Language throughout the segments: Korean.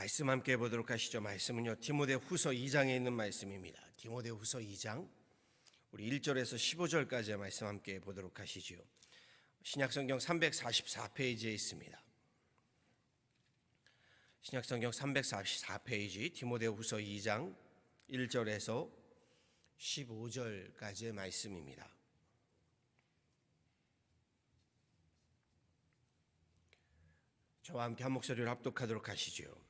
말씀 함께 보도록 하시죠. 말씀은요. 디모데 후서 2장에 있는 말씀입니다. 디모데 후서 2장 우리 1절에서 15절까지의 말씀 함께 보도록 하시지요. 신약성경 344페이지에 있습니다. 신약성경 344페이지 디모데 후서 2장 1절에서 15절까지의 말씀입니다. 저와 함께 한 목소리를 합독하도록 하시지요.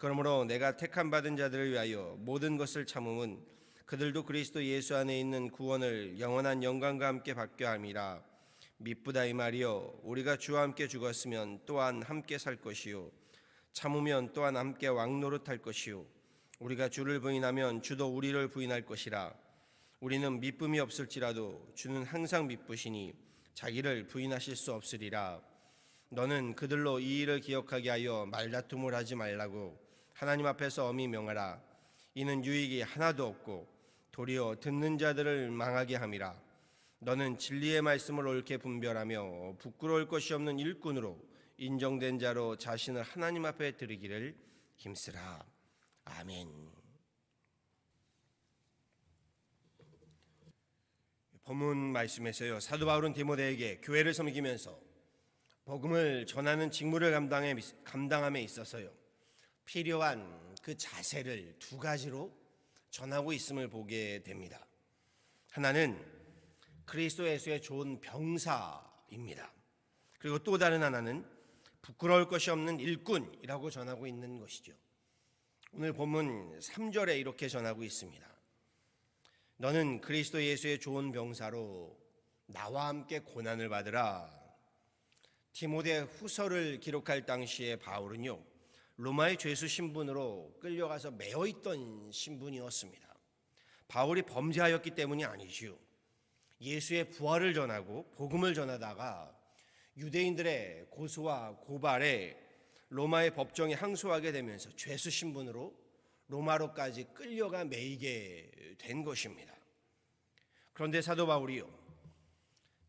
그러므로 내가 택함 받은 자들을 위하여 모든 것을 참음은 그들도 그리스도 예수 안에 있는 구원을 영원한 영광과 함께 받게 함이라. 미쁘다 이 말이요 우리가 주와 함께 죽었으면 또한 함께 살 것이요. 참으면 또한 함께 왕노릇할 것이요. 우리가 주를 부인하면 주도 우리를 부인할 것이라. 우리는 미쁨이 없을지라도 주는 항상 미쁘시니 자기를 부인하실 수 없으리라. 너는 그들로 이 일을 기억하게 하여 말다툼을 하지 말라고 하나님 앞에서 엄히 명하라. 이는 유익이 하나도 없고 도리어 듣는 자들을 망하게 함이라. 너는 진리의 말씀을 옳게 분별하며 부끄러울 것이 없는 일꾼으로 인정된 자로 자신을 하나님 앞에 드리기를 힘쓰라. 아멘. 본문 말씀에서요 사도 바울은 디모데에게 교회를 섬기면서 복음을 전하는 직무를 감당해, 감당함에 있어서요 필요한 그 자세를 두 가지로 전하고 있음을 보게 됩니다. 하나는 그리스도 예수의 좋은 병사입니다. 그리고 또 다른 하나는 부끄러울 것이 없는 일꾼이라고 전하고 있는 것이죠. 오늘 본문 3절에 이렇게 전하고 있습니다. 너는 그리스도 예수의 좋은 병사로 나와 함께 고난을 받으라. 디모데 후서를 기록할 당시에 바울은요. 로마의 죄수 신분으로 끌려가서 매어 있던 신분이었습니다. 바울이 범죄하였기 때문이 아니지요. 예수의 부활을 전하고 복음을 전하다가 유대인들의 고소와 고발에 로마의 법정에 항소하게 되면서 죄수 신분으로 로마로까지 끌려가 매이게 된 것입니다. 그런데 사도 바울이요.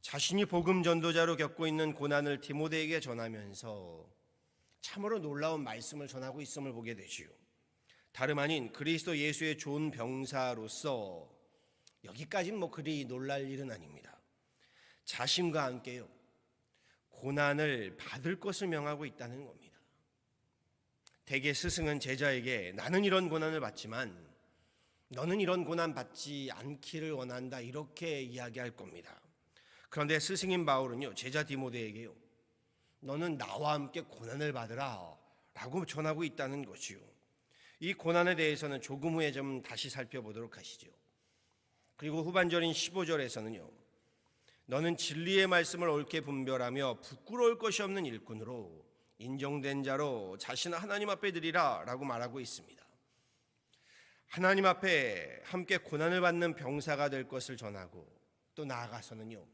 자신이 복음 전도자로 겪고 있는 고난을 디모데에게 전하면서 참으로 놀라운 말씀을 전하고 있음을 보게 되지요. 다름 아닌 그리스도 예수의 좋은 병사로서 여기까지는 뭐 그리 놀랄 일은 아닙니다. 자신과 함께요. 고난을 받을 것을 명하고 있다는 겁니다. 대개 스승은 제자에게 나는 이런 고난을 받지만 너는 이런 고난 받지 않기를 원한다 이렇게 이야기할 겁니다. 그런데 스승인 바울은요 제자 디모데에게요 너는 나와 함께 고난을 받으라 라고 전하고 있다는 것이요. 이 고난에 대해서는 조금 후에 좀 다시 살펴보도록 하시죠. 그리고 후반절인 15절에서는요. 너는 진리의 말씀을 옳게 분별하며 부끄러울 것이 없는 일꾼으로 인정된 자로 자신을 하나님 앞에 드리라 라고 말하고 있습니다. 하나님 앞에 함께 고난을 받는 병사가 될 것을 전하고 또 나아가서는요.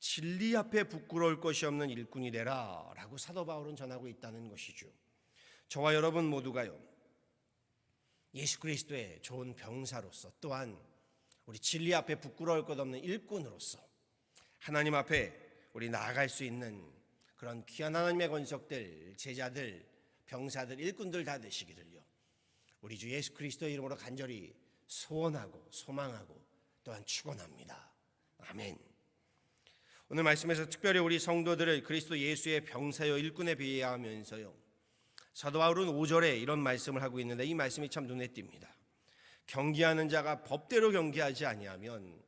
진리 앞에 부끄러울 것이 없는 일꾼이 되라 라고 사도 바울은 전하고 있다는 것이죠. 저와 여러분 모두가요. 예수 그리스도의 좋은 병사로서 또한 우리 진리 앞에 부끄러울 것 없는 일꾼으로서 하나님 앞에 우리 나아갈 수 있는 그런 귀한 하나님의 권속들, 제자들, 병사들, 일꾼들 다 되시기를요. 우리 주 예수 그리스도의 이름으로 간절히 소원하고 소망하고 또한 축원합니다. 아멘. 오늘 말씀에서 특별히 우리 성도들을 그리스도 예수의 병사여 일꾼에 비하하면서요. 사도 바울은 5절에 이런 말씀을 하고 있는데 이 말씀이 참 눈에 띕니다. 경기하는 자가 법대로 경기하지 아니하면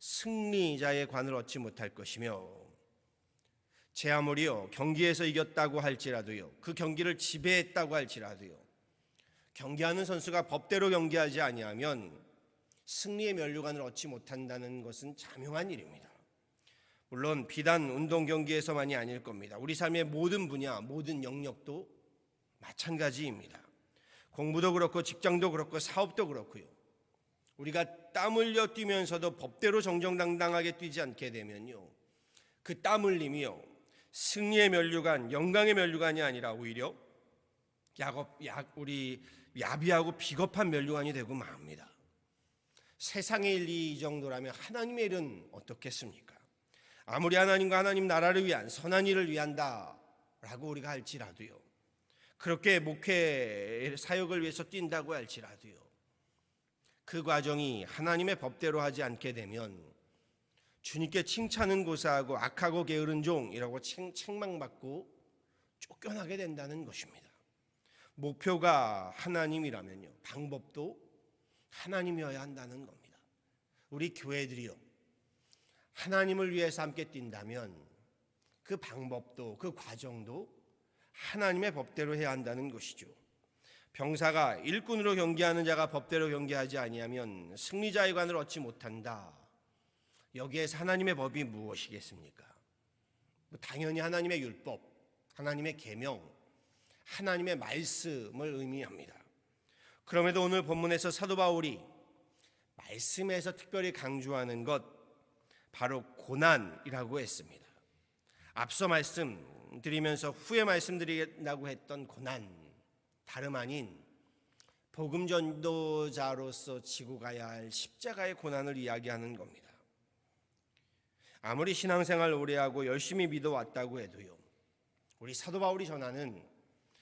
승리자의 관을 얻지 못할 것이며 제 아무리요 경기에서 이겼다고 할지라도요 그 경기를 지배했다고 할지라도요 경기하는 선수가 법대로 경기하지 아니하면 승리의 면류관을 얻지 못한다는 것은 자명한 일입니다. 물론 비단 운동 경기에서만이 아닐 겁니다. 우리 삶의 모든 분야, 모든 영역도 마찬가지입니다. 공부도 그렇고 직장도 그렇고 사업도 그렇고요. 우리가 땀 흘려 뛰면서도 법대로 정정당당하게 뛰지 않게 되면요. 그 땀 흘림이요. 승리의 면류관, 영광의 면류관이 아니라 오히려 야곱, 야, 우리 야비하고 비겁한 면류관이 되고 맙니다. 세상의 일이 이 정도라면 하나님의 일은 어떻겠습니까? 아무리 하나님과 하나님 나라를 위한 선한 일을 위한다라고 우리가 할지라도요. 그렇게 목회 사역을 위해서 뛴다고 할지라도요. 그 과정이 하나님의 법대로 하지 않게 되면 주님께 칭찬은 고사하고 악하고 게으른 종이라고 책망받고 쫓겨나게 된다는 것입니다. 목표가 하나님이라면요. 방법도 하나님이어야 한다는 겁니다. 우리 교회들이요. 하나님을 위해서 함께 뛴다면 그 방법도 그 과정도 하나님의 법대로 해야 한다는 것이죠. 병사가 일꾼으로 경기하는 자가 법대로 경기하지 아니하면 승리자의 관을 얻지 못한다. 여기에서 하나님의 법이 무엇이겠습니까? 뭐 당연히 하나님의 율법, 하나님의 계명, 하나님의 말씀을 의미합니다. 그럼에도 오늘 본문에서 사도 바울이 말씀에서 특별히 강조하는 것 바로 고난이라고 했습니다. 앞서 말씀드리면서 후에 말씀드리겠다고 했던 고난 다름 아닌 복음 전도자로서 지고 가야 할 십자가의 고난을 이야기하는 겁니다. 아무리 신앙생활 오래 하고 열심히 믿어 왔다고 해도요. 우리 사도 바울이 전하는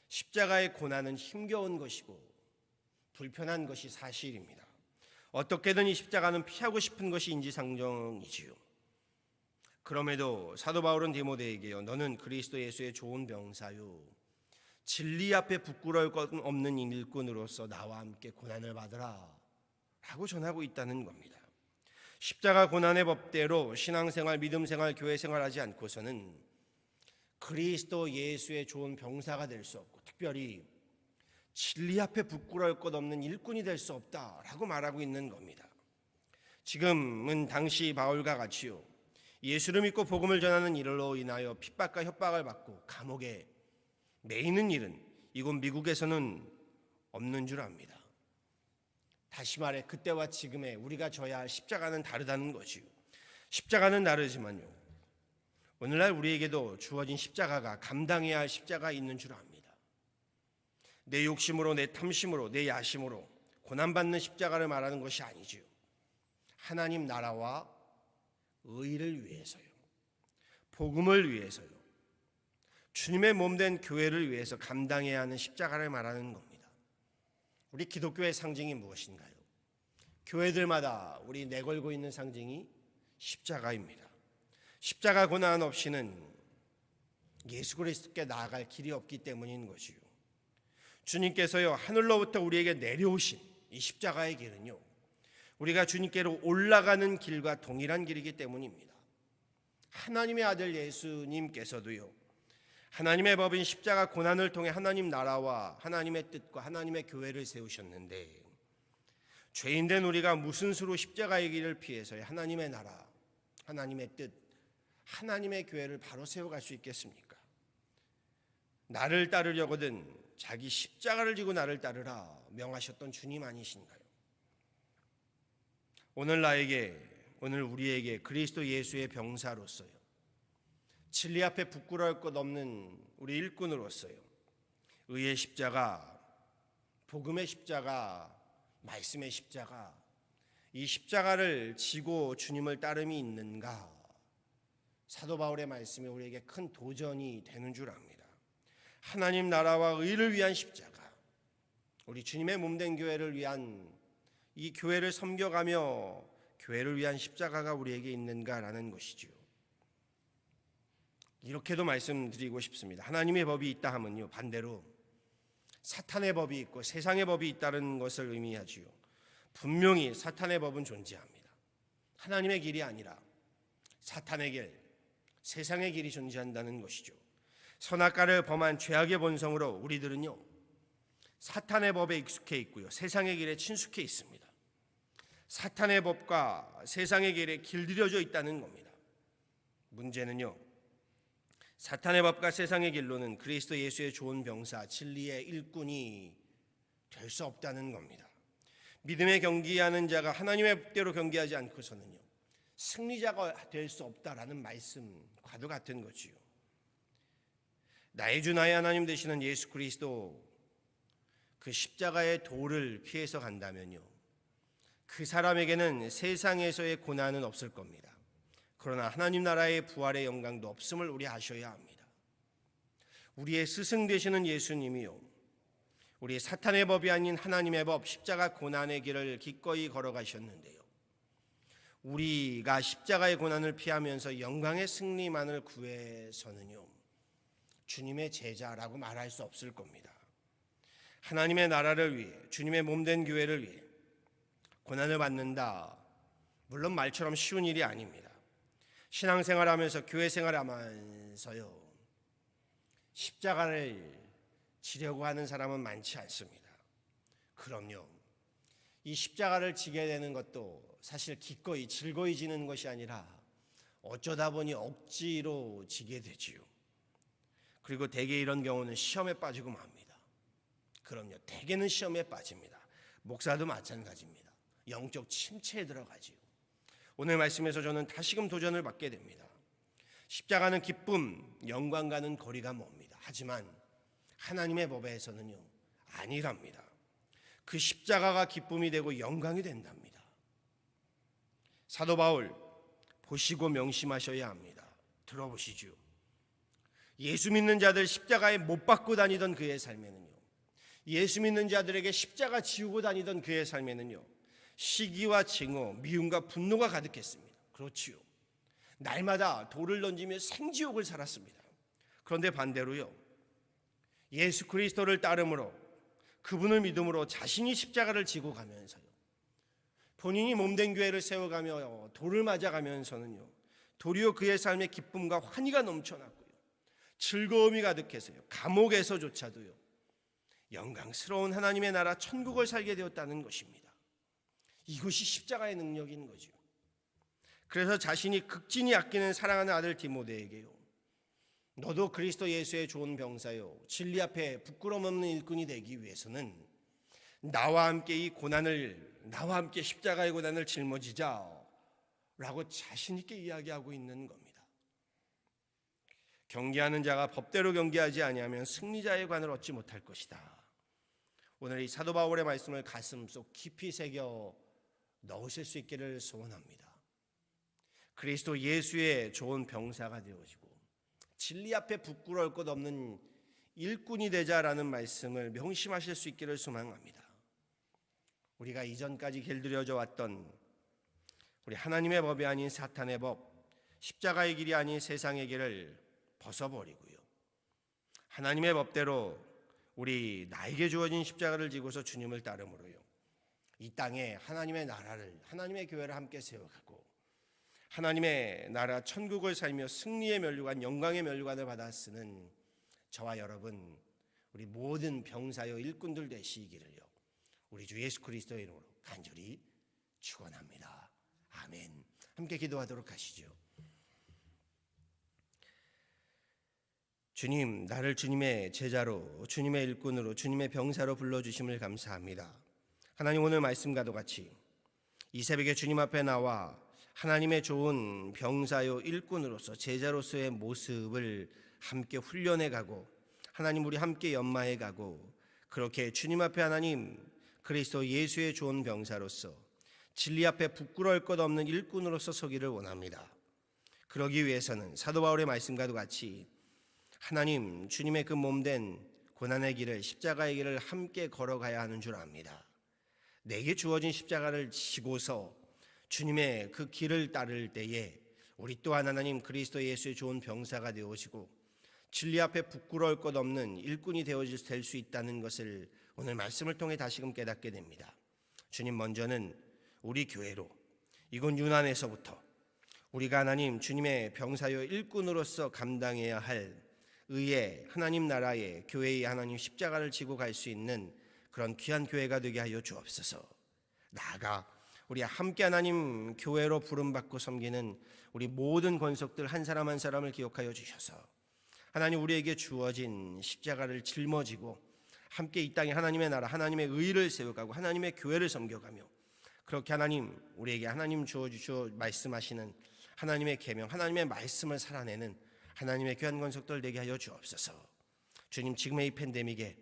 십자가의 고난은 힘겨운 것이고 불편한 것이 사실입니다. 어떻게든 이 십자가는 피하고 싶은 것이 인지상정이지요. 그럼에도 사도 바울은 디모데에게요. 너는 그리스도 예수의 좋은 병사요. 진리 앞에 부끄러울 것 없는 일꾼으로서 나와 함께 고난을 받으라. 라고 전하고 있다는 겁니다. 십자가 고난의 법대로 신앙생활, 믿음생활, 교회생활 하지 않고서는 그리스도 예수의 좋은 병사가 될 수 없고 특별히 진리 앞에 부끄러울 것 없는 일꾼이 될 수 없다라고 말하고 있는 겁니다. 지금은 당시 바울과 같이요. 예수를 믿고 복음을 전하는 일로 인하여 핍박과 협박을 받고 감옥에 매이는 일은 이곳 미국에서는 없는 줄 압니다. 다시 말해 그때와 지금의 우리가 져야 할 십자가는 다르다는 것이요. 십자가는 다르지만요. 오늘날 우리에게도 주어진 십자가가 감당해야 할 십자가 있는 줄 압니다. 내 욕심으로 내 탐심으로 내 야심으로 고난받는 십자가를 말하는 것이 아니지요. 하나님 나라와 의를 위해서요. 복음을 위해서요. 주님의 몸된 교회를 위해서 감당해야 하는 십자가를 말하는 겁니다. 우리 기독교의 상징이 무엇인가요? 교회들마다 우리 내걸고 있는 상징이 십자가입니다. 십자가 고난 없이는 예수 그리스도께 나아갈 길이 없기 때문인 것이요. 주님께서요 하늘로부터 우리에게 내려오신 이 십자가의 길은요 우리가 주님께로 올라가는 길과 동일한 길이기 때문입니다. 하나님의 아들 예수님께서도요 하나님의 법인 십자가 고난을 통해 하나님 나라와 하나님의 뜻과 하나님의 교회를 세우셨는데 죄인된 우리가 무슨 수로 십자가의 길을 피해서 하나님의 나라, 하나님의 뜻, 하나님의 교회를 바로 세워갈 수 있겠습니까? 나를 따르려거든 자기 십자가를 지고 나를 따르라 명하셨던 주님 아니신가요? 오늘 나에게 오늘 우리에게 그리스도 예수의 병사로서요. 진리 앞에 부끄러울 것 없는 우리 일꾼으로서요. 의의 십자가, 복음의 십자가, 말씀의 십자가, 이 십자가를 지고 주님을 따름이 있는가? 사도 바울의 말씀이 우리에게 큰 도전이 되는 줄 압니다. 하나님 나라와 의를 위한 십자가, 우리 주님의 몸된 교회를 위한 이 교회를 섬겨가며 교회를 위한 십자가가 우리에게 있는가라는 것이죠. 이렇게도 말씀드리고 싶습니다. 하나님의 법이 있다 하면요 반대로 사탄의 법이 있고 세상의 법이 있다는 것을 의미하지요. 분명히 사탄의 법은 존재합니다. 하나님의 길이 아니라 사탄의 길, 세상의 길이 존재한다는 것이죠. 선악과를 범한 죄악의 본성으로 우리들은요 사탄의 법에 익숙해 있고요 세상의 길에 친숙해 있습니다. 사탄의 법과 세상의 길에 길들여져 있다는 겁니다. 문제는요 사탄의 법과 세상의 길로는 그리스도 예수의 좋은 병사 진리의 일꾼이 될 수 없다는 겁니다. 믿음의 경기하는 자가 하나님의 법대로 경기하지 않고서는요 승리자가 될 수 없다라는 말씀과도 같은 거지요. 나의 주 나의 하나님 되시는 예수 그리스도 그 십자가의 도를 피해서 간다면요. 그 사람에게는 세상에서의 고난은 없을 겁니다. 그러나 하나님 나라의 부활의 영광도 없음을 우리 아셔야 합니다. 우리의 스승 되시는 예수님이요. 우리 사탄의 법이 아닌 하나님의 법 십자가 고난의 길을 기꺼이 걸어가셨는데요. 우리가 십자가의 고난을 피하면서 영광의 승리만을 구해서는요. 주님의 제자라고 말할 수 없을 겁니다. 하나님의 나라를 위해 주님의 몸된 교회를 위해 고난을 받는다. 물론 말처럼 쉬운 일이 아닙니다. 신앙생활 하면서 교회 생활 하면서요. 십자가를 지려고 하는 사람은 많지 않습니다. 그럼요. 이 십자가를 지게 되는 것도 사실 기꺼이 즐거이 지는 것이 아니라 어쩌다 보니 억지로 지게 되지요. 그리고 대개 이런 경우는 시험에 빠지고 맙니다. 그럼요. 대개는 시험에 빠집니다. 목사도 마찬가지입니다. 영적 침체에 들어가지요. 오늘 말씀에서 저는 다시금 도전을 받게 됩니다. 십자가는 기쁨, 영광과는 거리가 멉니다. 하지만 하나님의 법에서는요, 아니랍니다. 그 십자가가 기쁨이 되고 영광이 된답니다. 사도 바울, 보시고 명심하셔야 합니다. 들어보시죠. 예수 믿는 자들 십자가에 못 박고 다니던 그의 삶에는요. 예수 믿는 자들에게 십자가 지우고 다니던 그의 삶에는요. 시기와 증오, 미움과 분노가 가득했습니다. 그렇지요. 날마다 돌을 던지며 생지옥을 살았습니다. 그런데 반대로요. 예수 그리스도를 따름으로 그분을 믿음으로 자신이 십자가를 지고 가면서요. 본인이 몸된 교회를 세워가며 돌을 맞아가면서는요. 도리어 그의 삶에 기쁨과 환희가 넘쳐났고요. 즐거움이 가득해서요. 감옥에서조차도요. 영광스러운 하나님의 나라 천국을 살게 되었다는 것입니다. 이것이 십자가의 능력인 거죠. 그래서 자신이 극진히 아끼는 사랑하는 아들 디모데에게요. 너도 그리스도 예수의 좋은 병사요. 진리 앞에 부끄럼 없는 일꾼이 되기 위해서는 나와 함께 이 고난을 나와 함께 십자가의 고난을 짊어지자 라고 자신 있게 이야기하고 있는 겁니다. 경계하는 자가 법대로 경계하지 아니하면 승리자의 관을 얻지 못할 것이다. 오늘 이 사도 바울의 말씀을 가슴 속 깊이 새겨 넣으실 수 있기를 소원합니다. 그리스도 예수의 좋은 병사가 되어지고 진리 앞에 부끄러울 것 없는 일꾼이 되자라는 말씀을 명심하실 수 있기를 소망합니다. 우리가 이전까지 길들여져 왔던 우리 하나님의 법이 아닌 사탄의 법, 십자가의 길이 아닌 세상의 길을 벗어버리고요. 하나님의 법대로 우리 나에게 주어진 십자가를 지고서 주님을 따름으로요. 이 땅에 하나님의 나라를 하나님의 교회를 함께 세워가고 하나님의 나라 천국을 살며 승리의 면류관 영광의 면류관을 받아 쓰는 저와 여러분 우리 모든 병사여 일꾼들 되시기를요. 우리 주 예수 그리스도의 이름으로 간절히 축원합니다. 아멘. 함께 기도하도록 하시죠. 주님, 나를 주님의 제자로, 주님의 일꾼으로, 주님의 병사로 불러주심을 감사합니다. 하나님 오늘 말씀과도 같이 이 새벽에 주님 앞에 나와 하나님의 좋은 병사요 일꾼으로서 제자로서의 모습을 함께 훈련해 가고 하나님 우리 함께 연마해 가고 그렇게 주님 앞에 하나님 그리스도 예수의 좋은 병사로서 진리 앞에 부끄러울 것 없는 일꾼으로서 서기를 원합니다. 그러기 위해서는 사도 바울의 말씀과도 같이 하나님 주님의 그 몸된 고난의 길을 십자가의 길을 함께 걸어가야 하는 줄 압니다. 내게 주어진 십자가를 지고서 주님의 그 길을 따를 때에 우리 또한 하나님 그리스도 예수의 좋은 병사가 되어지고 진리 앞에 부끄러울 것 없는 일꾼이 되어질 수 있다는 것을 오늘 말씀을 통해 다시금 깨닫게 됩니다. 주님 먼저는 우리 교회로 이곳 유난에서부터 우리가 하나님 주님의 병사요 일꾼으로서 감당해야 할 의의 하나님 나라의 교회의 하나님 십자가를 지고 갈 수 있는 그런 귀한 교회가 되게 하여 주옵소서. 나아가 우리 함께 하나님 교회로 부름받고 섬기는 우리 모든 권속들 한 사람 한 사람을 기억하여 주셔서 하나님 우리에게 주어진 십자가를 짊어지고 함께 이 땅에 하나님의 나라 하나님의 의를 세워가고 하나님의 교회를 섬겨가며 그렇게 하나님 우리에게 하나님 주어 주셔 말씀하시는 하나님의 계명 하나님의 말씀을 살아내는 하나님의 귀한 권속들 되게 하여 주옵소서. 주님 지금의 이 팬데믹에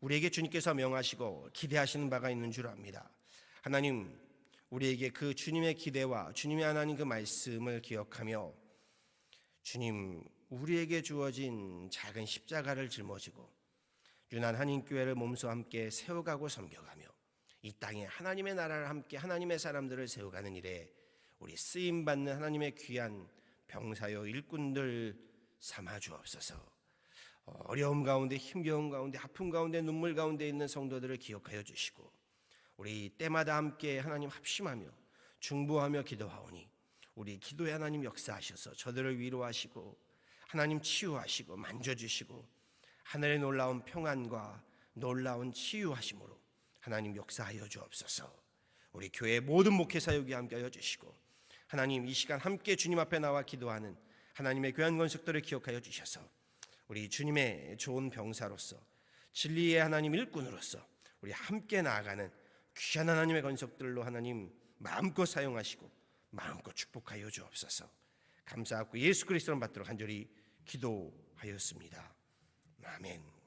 우리에게 주님께서 명하시고 기대하시는 바가 있는 줄 압니다. 하나님 우리에게 그 주님의 기대와 주님의 하나님 그 말씀을 기억하며 주님 우리에게 주어진 작은 십자가를 짊어지고 유난 한인 교회를 몸소 함께 세워가고 섬겨가며 이 땅에 하나님의 나라를 함께 하나님의 사람들을 세워가는 일에 우리 쓰임 받는 하나님의 귀한 병사요 일꾼들 삼아 주옵소서. 어려움 가운데 힘겨움 가운데 아픔 가운데 눈물 가운데 있는 성도들을 기억하여 주시고 우리 때마다 함께 하나님 합심하며 중보하며 기도하오니 우리 기도에 하나님 역사하셔서 저들을 위로하시고 하나님 치유하시고 만져주시고 하늘의 놀라운 평안과 놀라운 치유하심으로 하나님 역사하여 주옵소서. 우리 교회 모든 목회 사역에 함께하여 주시고 하나님 이 시간 함께 주님 앞에 나와 기도하는 하나님의 귀한 건석들을 기억하여 주셔서 우리 주님의 좋은 병사로서 진리의 하나님 일꾼으로서 우리 함께 나아가는 귀한 하나님의 건석들로 하나님 마음껏 사용하시고 마음껏 축복하여 주옵소서. 감사하고 예수 그리스도를 받도록 간절히 기도하였습니다. 아멘.